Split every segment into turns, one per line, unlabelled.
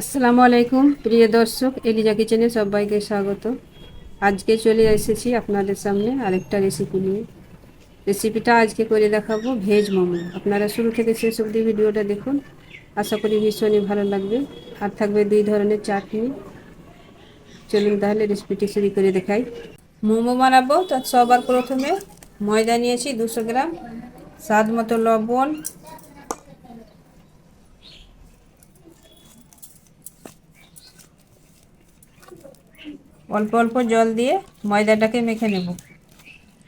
আসসালামু আলাইকুম, প্রিয় দর্শক, এলিজা কিচেনে সবাইকে স্বাগত। আজকে চলে এসেছি আপনাদের সামনে আরেকটা রেসিপি নিয়ে। রেসিপিটা আজকে করে দেখাবো ভেজ মোমো। আপনারা শুরু থেকে শেষ অবধি ভিডিওটা দেখুন। আশা করি ভীষণই ভালো লাগবে। আর থাকবে দুই ধরনের চাটনি। চলুন তাহলে রেসিপিটি শুরু করে দেখাই। মোমো বানাবো, তার সবার প্রথমে ময়দা নিয়েছি দুশো গ্রাম। স্বাদ মতো লবণ অল্প অল্প জল দিয়ে ময়দাটাকে মেখে নেব।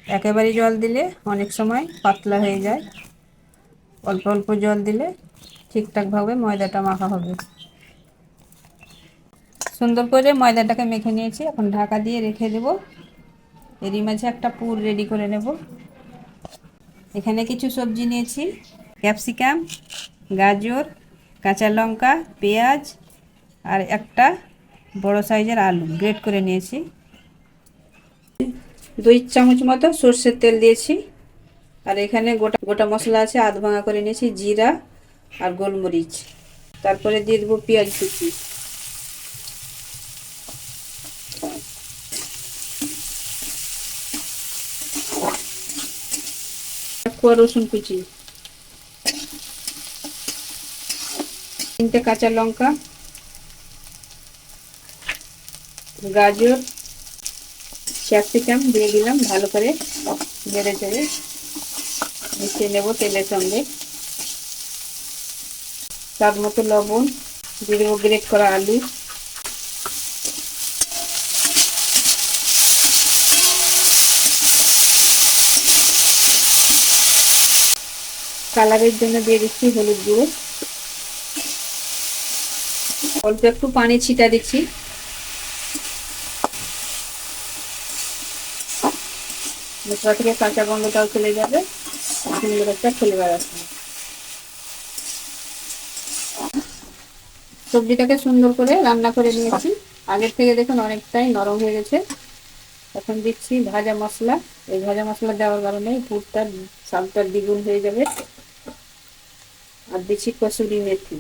একেবারে জল দিলে অনেক সময় পাতলা হয়ে যায়। অল্প অল্প জল দিলে ঠিকঠাকভাবে ময়দাটা মাখা হবে। সুন্দর করে ময়দাটাকে মেখে নিয়েছি। এখন ঢাকা দিয়ে রেখে দেব। এরই মাঝে একটা পুর রেডি করে নেব। এখানে কিছু সবজি নিয়েছি। ক্যাপসিকাম, গাজর, কাঁচা লঙ্কা, পেঁয়াজ আর একটা বড় সাইজের আলু গ্রেট করে নিয়েছি। দুই চামচ মতো সর্ষের তেল দিয়েছি। আর এখানে গোটা গোটা মশলা আছে, আধ ভাঙা করে নিয়েছি, জিরা আর গোলমরিচ। তারপরে দিয়ে দেবো পেঁয়াজ কুচি। কুয়া রসুন কুচি। তিনটে কাঁচা লঙ্কা। গাজর, ক্যাপসিকাম দিয়ে দিলাম ভালো করে নেড়ে চেড়ে। মিশিয়ে নেব তেলের সঙ্গে। স্বাদ মতো লবণ দিয়ে দেবো গ্রেট করা আলু। কালারের জন্য দিয়ে দিচ্ছি হলুদ গুঁড়ো। অল্প একটু পানি ছিটা দিচ্ছি। মশলা থেকে কাঁচা গন্ধটাও চলে যাবে। সুন্দর একটা ফ্লেভার আসবে সবজিটাকে সুন্দর করে রান্না করে নিয়েছি। আগের থেকে দেখুন অনেকটাই নরম হয়ে গেছে। এখন দিচ্ছি ভাজা মশলা। এই ভাজা মশলা দেওয়ার কারণে পুরটা স্বাদটা দ্বিগুণ হয়ে যাবে। আর দিচ্ছি কসুরি মেথি।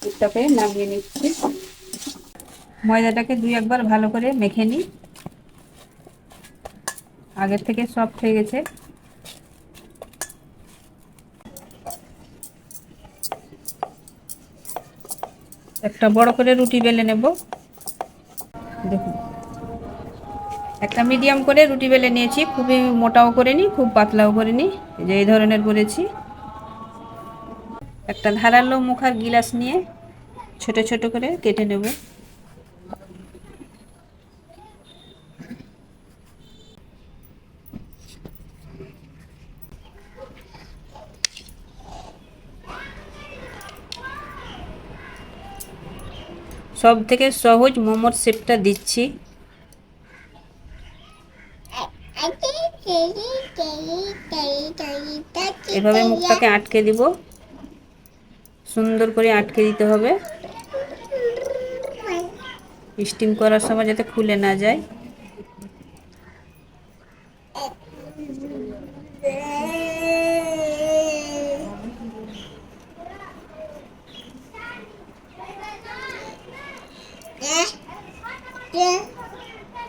পুরটাকে নামিয়ে নিচ্ছি। ময়দাটাকে দুই একবার ভালো করে মেখে নিই। আগের থেকে সফট হয়ে গেছে। একটা বড় করে রুটি বেলে নেব। দেখুন। একটা মিডিয়াম করে রুটি বেলে নিয়েছি। খুবই মোটাও করে নি খুব পাতলাও করে নি যে এই ধরনের করেছি। একটা ধারালো মুখার গিলাস নিয়ে ছোট ছোট করে কেটে নেব। সব থেকে সহজ মোমোর শেপটা দিচ্ছি। এভাবে মুখটাকে আটকে দিব। সুন্দর করে আটকে দিতে হবে। স্টিম করার সময় যাতে খুলে না যায়।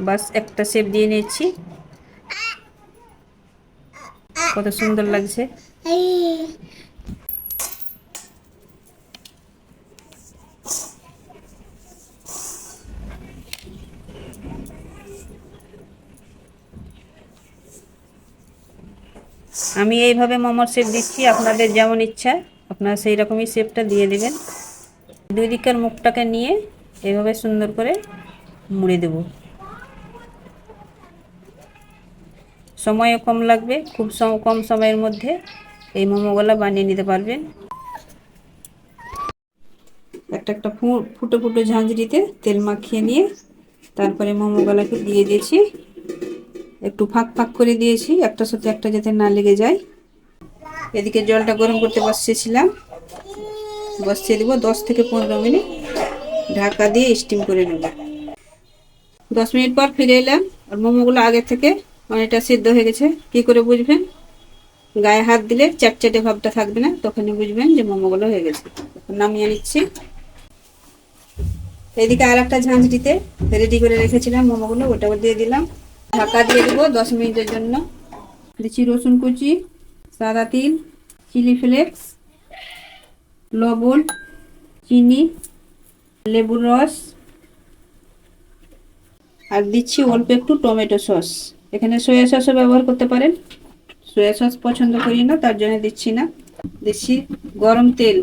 বাস একটা শেপ দিয়ে নিচ্ছি কত সুন্দর লাগছে। আমি এইভাবে মোমোর শেপ দিচ্ছি, আপনাদের যেমন ইচ্ছা, আপনারা সেই রকমই শেপটা দিয়ে দেবেন। দুই দিকের মুখটাকে নিয়ে এভাবে সুন্দর করে মুড়ে দেব। সময়ও কম লাগবে, খুব কম সময়ের মধ্যে এই মোমোগুলো বানিয়ে নিতে পারবেন। একটা একটা ফুটো ফুটো ঝাঁঝরিতে তেল মাখিয়ে নিয়ে তারপরে মোমোগুলোকে দিয়ে দিয়েছি। একটু ফাঁক ফাঁক করে দিয়েছি একটার সাথে একটা যাতে না লেগে যায়। এদিকে জলটা গরম করতে বসিয়েছিলাম। বসিয়ে দেবো দশ থেকে পনেরো মিনিট। ঢাকা দিয়ে স্টিম করে নেব। দশ মিনিট পর ফিরে এলাম। আর মোমোগুলো আগে থেকে অনেকটা সিদ্ধ হয়ে গেছে। কি করে বুঝবেন? গায়ে হাত দিলে চ্যাটচ্যাটে ভাবটা থাকবে না, তখনই বুঝবেন যে মোমোগুলো হয়ে গেছে। নামিয়ে নিচ্ছি। এদিকে আর একটা ঝাঁঝরিতে রেডি করে রেখেছিলাম মোমোগুলো, ওটাও দিয়ে দিলাম। ঢাকা দিয়ে দেবো দশ মিনিটের জন্য। দিচ্ছি রসুন কুচি, সাদা তিল, চিলি ফ্লেক্স, লবণ, চিনি, লেবুর রস, আর দিচ্ছি অল্প একটু টমেটো সস। এখানে সয়া সসও ব্যবহার করতে পারেন। সয়া সস পছন্দ করি না, তার জন্য দিচ্ছি না। দিচ্ছি গরম তেল।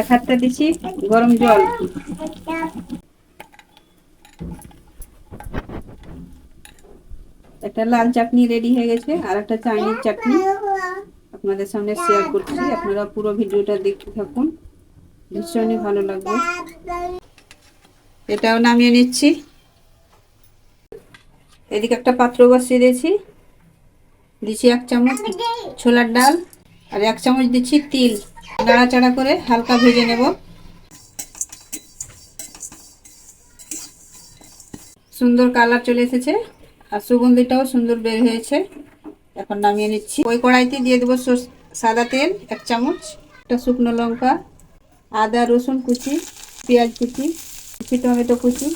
এক হাতটা দিচ্ছি গরম জল। একটা লাল চাটনি রেডি হয়ে গেছে, আর একটা চাইনিজ চাটনি। আপনাদের সামনে শেয়ার করছি, আপনারা পুরো ভিডিওটা দেখতে থাকুন। ভীষণই ভালো লাগবে। এটাও নামিয়ে নিচ্ছি। এদিকে একটা পাত্র বসিয়ে দিয়েছি। দিচ্ছি এক চামচ ছোলার ডাল আর এক চামচ দিচ্ছি তিল। নাড়াচাড়া করে হালকা ভেজে নেব। সুন্দর কালার চলে এসেছে আর সুগন্ধিটাও সুন্দর বের হয়েছে। এখন নামিয়ে নিচ্ছি। ওই কড়াইতে দিয়ে দেবো সাদা তেল, এক চামচ, একটা শুকনো লঙ্কা, আদা, রসুন কুচি, পেঁয়াজ কুচি কুচি টমেটো কুচি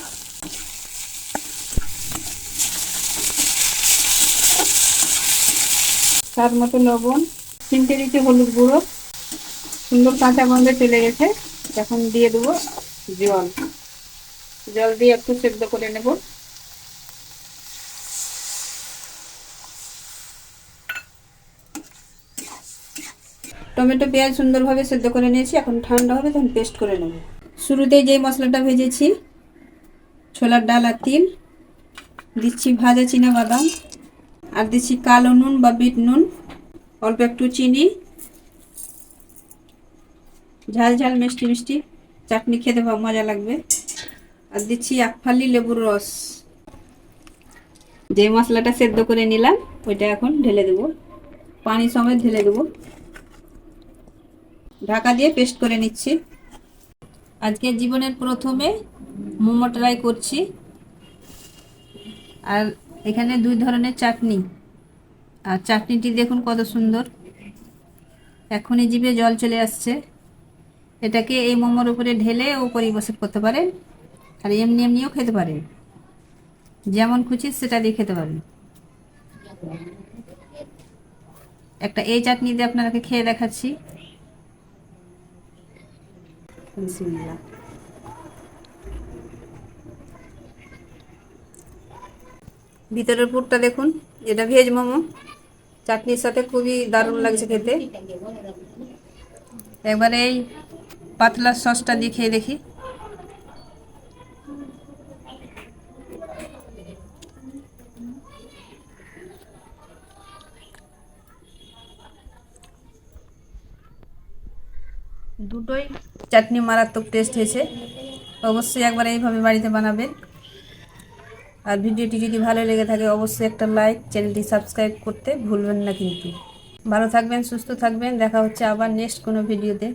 স্বাদ মতো লবণ তিনটে দিচ্ছি হলুদ গুঁড়ো, সুন্দর কাঁচা গন্ধ চলে গেছে। এখন দিয়ে দেবো জল। জল দিয়ে একটু সেদ্ধ করে নেব। টমেটো, পেঁয়াজ সুন্দরভাবে সেদ্ধ করে নিয়েছি। এখন ঠান্ডা হবে তখন পেস্ট করে নেব। শুরুতেই যেই মশলাটা ভেজেছি, ছোলার ডাল আর তিল, দিচ্ছি ভাজা চীনা বাদাম। আর দিচ্ছি কালো নুন বা বিট নুন, অল্প একটু চিনি। ঝাল ঝাল, মিষ্টি মিষ্টি। চাটনি খেতে মজা লাগবে। আর দিচ্ছি একফালি লেবুর রস। যে মশলাটা সেদ্ধ করে নিলাম, ওইটা এখন ঢেলে দেবো। পানি সমেত ঢেলে দেবো। ঢাকা দিয়ে পেস্ট করে নিচ্ছি। আজকে জীবনের প্রথমে মোমো ট্রাই করছি। আর এখানে দুই ধরনের চাটনি। আর চাটনিটি দেখুন কত সুন্দর। এখনই জিভে জল চলে আসছে। এটাকে এই মোমোর উপরে ঢেলে ও পরিবেশন করতে পারেন। আর এমনি এমনিও খেতে পারেন। যেমন খুশি সেটা দিয়ে খেতে পারেন। একটা এই চাটনি দিয়ে আপনাকে খেয়ে দেখাচ্ছি। বিসমিল্লাহ। ভিতরের পুরটা দেখুন, এটা ভেজ মোমো। চাটনির সাথে খুবই দারুণ লাগছে খেতে। একবারে এই পাতলা সসটা দিয়ে খেয়ে দেখি। দুটোই চাটনি মারাত্মক টেস্ট হয়েছে। অবশ্যই একবার এইভাবে বাড়িতে বানাবেন। আর ভিডিওটি যদি ভালো লেগে থাকে, অবশ্যই একটা লাইক চ্যানেলটি সাবস্ক্রাইব করতে ভুলবেন না কিন্তু। ভালো থাকবেন, সুস্থ থাকবেন, দেখা হচ্ছে আবার নেক্সট কোনো ভিডিওতে